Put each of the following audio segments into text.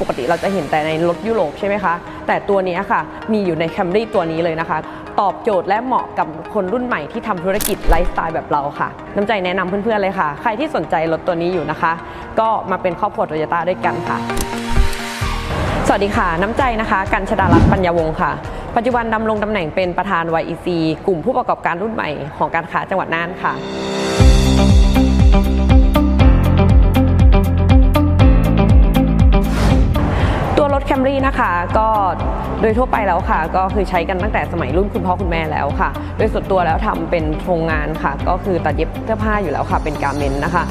ปกติเราจะเห็นแต่ในรถยุโรปใช่ไหมคะ แต่ตัวนี้ค่ะมีอยู่ใน Camry ตัวนี้เลยนะคะ ตอบโจทย์และเหมาะกับคนรุ่นใหม่ที่ทำธุรกิจไลฟ์สไตล์แบบเราค่ะ น้ำใจแนะนำเพื่อนๆเลยค่ะ ใครที่สนใจรถตัวนี้อยู่นะคะ ก็มาเป็นครอบครัวโตโยต้าด้วยกันค่ะ สวัสดีค่ะ น้ำใจนะคะกัญชดารัตน์ปัญญาวงศ์ค่ะปัจจุบันดำรงตำแหน่งเป็นประธาน YEC กลุ่มผู้ประกอบการรุ่นใหม่ของการค้าจังหวัดน่านค่ะ ตัวรถแคมรี่นะคะ ก็โดยทั่วไปแล้วค่ะ ก็คือใช้กันตั้งแต่สมัยรุ่นคุณพ่อคุณแม่แล้วค่ะ โดยส่วนตัวแล้วทำเป็นโรงงานค่ะ ก็คือตัดเย็บเสื้อผ้าอยู่แล้วค่ะ เป็นการเมนต์นะคะ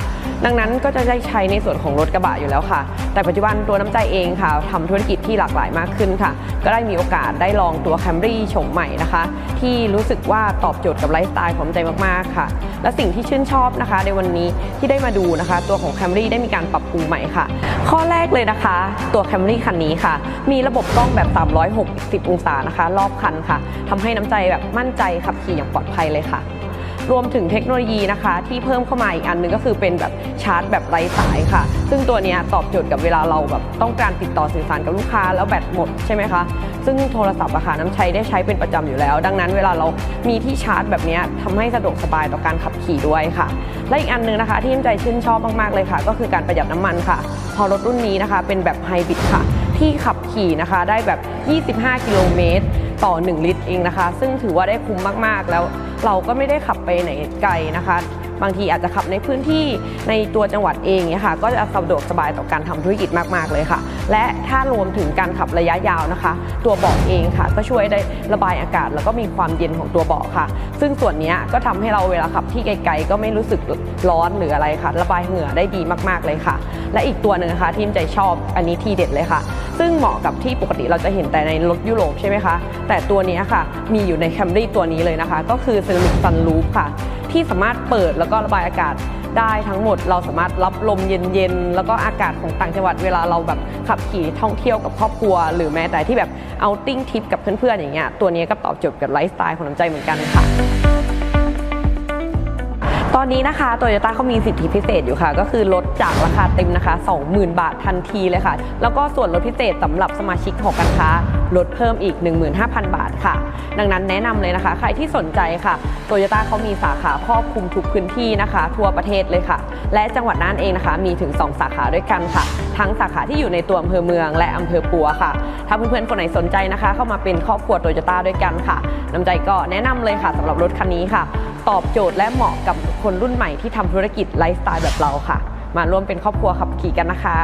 ดังนั้นก็จะได้ใช้ในส่วนของรถกระบะอยู่แล้วค่ะ แต่ปัจจุบันตัวน้ำใจเองค่ะทำธุรกิจที่หลากหลายมากขึ้นค่ะ ก็ได้มีโอกาสได้ลองตัวแคมรี่โฉมใหม่นะคะ ที่รู้สึกว่าตอบโจทย์กับไลฟ์สไตล์ของใจมากๆค่ะ และสิ่งที่ชื่นชอบนะคะ ในวันนี้ที่ได้มาดูนะคะ ตัวของ Camry ได้มีการปรับปรุงใหม่ค่ะ ข้อแรกเลยนะคะ ตัว Camry คันนี้ค่ะมีระบบกล้องแบบ 360 องศานะคะ รอบคันค่ะทำให้น้ำใจแบบมั่นใจขับขี่อย่างปลอดภัยเลยค่ะ รวมถึงเทคโนโลยีนะคะ ที่เพิ่มเข้ามาอีกอันนึงก็คือเป็นแบบชาร์จแบบไร้สายค่ะ ซึ่งตัวนี้ตอบโจทย์กับเวลาเราแบบต้องการติดต่อสื่อสารกับลูกค้าแล้วแบตหมดใช่ไหมคะซึ่งโทรศัพท์อะค่ะน้ำใช้ได้ใช้เป็นประจำอยู่แล้ว ดังนั้นเวลาเรามีที่ชาร์จแบบนี้ยทำให้สะดวกสบายต่อการขับขี่ด้วยค่ะ และอีกอันนึงนะคะที่น้ำใจชื่นชอบมากๆเลยค่ะ ก็คือการประหยัดน้ำมันค่ะ พอรถรุ่นนี้นะคะ เป็นแบบไฮบริดค่ะ ที่ขับขี่นะคะ ได้แบบ 25 กิโลเมตรต่อ 1 ลิตรเองนะคะ ซึ่งถือว่าได้คุ้มมากๆ แล้วเราก็ไม่ได้ขับไปไหนไกลนะคะ บางทีอาจจะขับในพื้นที่ในตัวจังหวัดเองเนี่ยค่ะ ก็จะสะดวกสบายต่อการทำธุรกิจมากๆเลยค่ะ และถ้ารวมถึงการขับระยะยาวนะคะ ตัวเบาะเองค่ะ ก็ช่วยได้ระบายอากาศ แล้วก็มีความเย็นของตัวเบาะค่ะ ซึ่งส่วนนี้ก็ทำให้เราเวลาขับที่ไกลๆ ก็ไม่รู้สึกร้อนหรืออะไรค่ะ ระบายเหงื่อได้ดีมากๆเลยค่ะ และอีกตัวหนึ่งนะคะที่ใจชอบอันนี้ทีเด็ดเลยค่ะ ซึ่งเหมาะกับที่ปกติเราจะเห็นแต่ในรถยุโรปใช่ไหมคะ แต่ตัวนี้ค่ะมีอยู่ใน Camry ตัวนี้เลยนะคะ ก็คือ Ceramic Sunroof ค่ะ ที่สามารถเปิดแล้วก็ระบายอากาศได้ทั้งหมดเราสามารถรับลมเย็นๆ แล้วก็อากาศของต่างจังหวัดเวลาเราแบบขับขี่ท่องเที่ยวกับครอบครัว หรือแม้แต่ที่แบบเอาติ้งทริปกับเพื่อนๆอย่างเงี้ยตัวนี้ก็ตอบโจทย์กับไลฟ์สไตล์ของน้ำใจเหมือนกันค่ะ ตอนนี้นะคะโตโยต้าเขามีสิทธิพิเศษอยู่ค่ะ ก็คือลดจากราคาเต็มนะคะ 20,000 บาททันทีเลยค่ะ แล้วก็ส่วนลดพิเศษสำหรับสมาชิกของการค้าลดเพิ่มอีก 15,000 บาทค่ะ ดังนั้นแนะนำเลยนะคะ ใครที่สนใจค่ะโตโยต้าเขามีสาขาครอบคลุมทุกพื้นที่นะคะ ทั่วประเทศเลยค่ะ และจังหวัดน่านเองนะคะ มีถึง 2 สาขาด้วยกันค่ะ ทั้งสาขาที่อยู่ในตัวอำเภอเมือง และอำเภอปัวค่ะ ถ้าเพื่อนๆคนไหนสนใจนะคะ เข้ามาเป็นครอบครัวโตโยต้าด้วยกันค่ะน้ำใจก็แนะนำเลยค่ะสำหรับรถคันนี้ค่ะ ตอบโจทย์และเหมาะกับคนรุ่นใหม่ที่ทำธุรกิจไลฟ์สไตล์แบบเราค่ะ มาร่วมเป็นครอบครัวขับขี่กันนะคะ